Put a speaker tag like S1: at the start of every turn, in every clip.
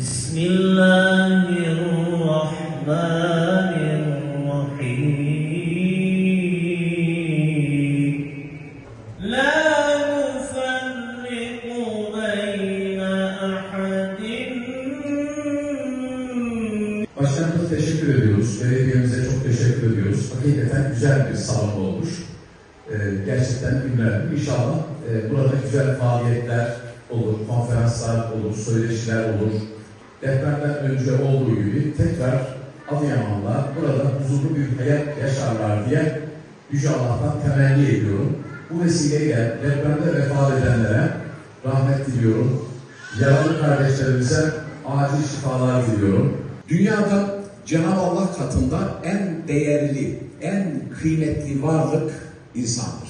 S1: بسم الله الرحمن الرحيم لا نفرق بين أحد
S2: Başkanımıza teşekkür ediyoruz. Belediyemize çok teşekkür ediyoruz. Hakikaten güzel bir salon olmuş. Ee, gerçekten ünlü. İnşallah e, burada güzel faaliyetler olur, konferanslar olur, söyleşiler olur. Depremden önce olduğu gibi tekrar Adıyaman'la burada huzurlu bir hayat yaşarlar diye Yüce Allah'tan temenni ediyorum. Bu vesileyle depremde vefat edenlere rahmet diliyorum. Yaralı kardeşlerimize acil şifalar diliyorum.
S3: Dünyada Cenab-ı Allah katında en değerli, en kıymetli varlık insandır.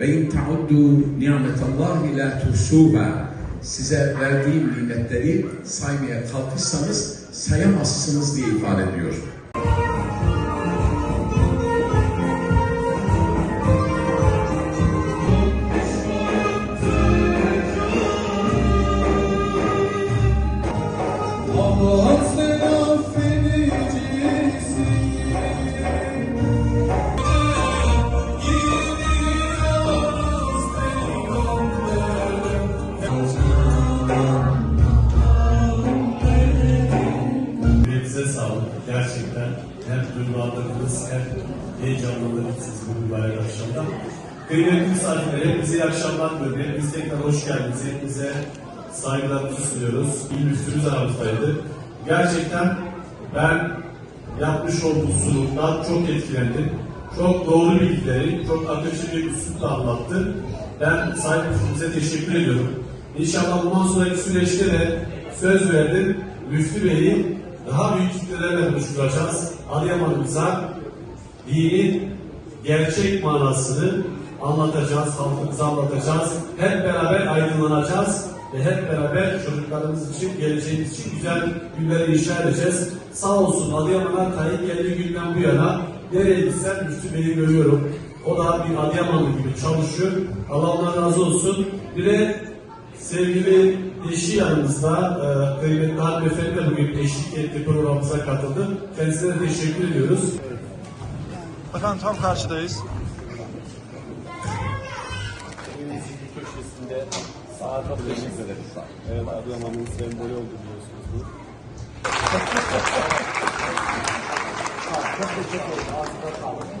S3: Ve in ta'uddu ni'metallahi la tuhsuha. Size verdiğim nimetleri saymaya kalkışsanız sayamazsınız diye ifade ediyor.
S4: Allah
S5: Gerçekten hem duygulandırdınız hem heyecanlandırdınız sizi bu mübarek akşamda. Kıymetli misafirler, hepinize iyi akşamlar diliyorum. Hepiniz tekrar hoş geldiniz. Hepinize saygılarımızı sunuyoruz. İl müftümüz aramızdaydı. Gerçekten ben yapmış olduğu sunumdan çok etkilendim. Çok doğru bilgileri, çok akıcı bir üslupla anlattı. Ben Sayın Müftümüze teşekkür ediyorum. İnşallah bundan sonraki süreçte de söz verdim. Müftü Bey'i daha büyük kitlelerle buluşturacağız. Adıyaman'ımıza dinin gerçek manasını anlatacağız, halkımıza anlatacağız. Hep beraber aydınlanacağız ve hep beraber çocuklarımız için, geleceğimiz için güzel günleri inşa edeceğiz. Sağ olsun Adıyaman'a Tayyip geldiği günden bu yana nereye gitsem Müftü Bey'i görüyorum. O da bir Adıyamanlı gibi çalışıyor. Allah ondan razı olsun. Bir de sevgili eşi yanımızda, e, kıymetli hanımefendi de bugün eşlik etti programımıza katıldı. Kendisine teşekkür ediyoruz.
S6: Efendim tam karşıdayız.
S7: köşesinde sağa ederiz. Evet, Adıyaman'ın sembolü oldu biliyorsunuz çok teşekkür ederim. Ağzına sağlık.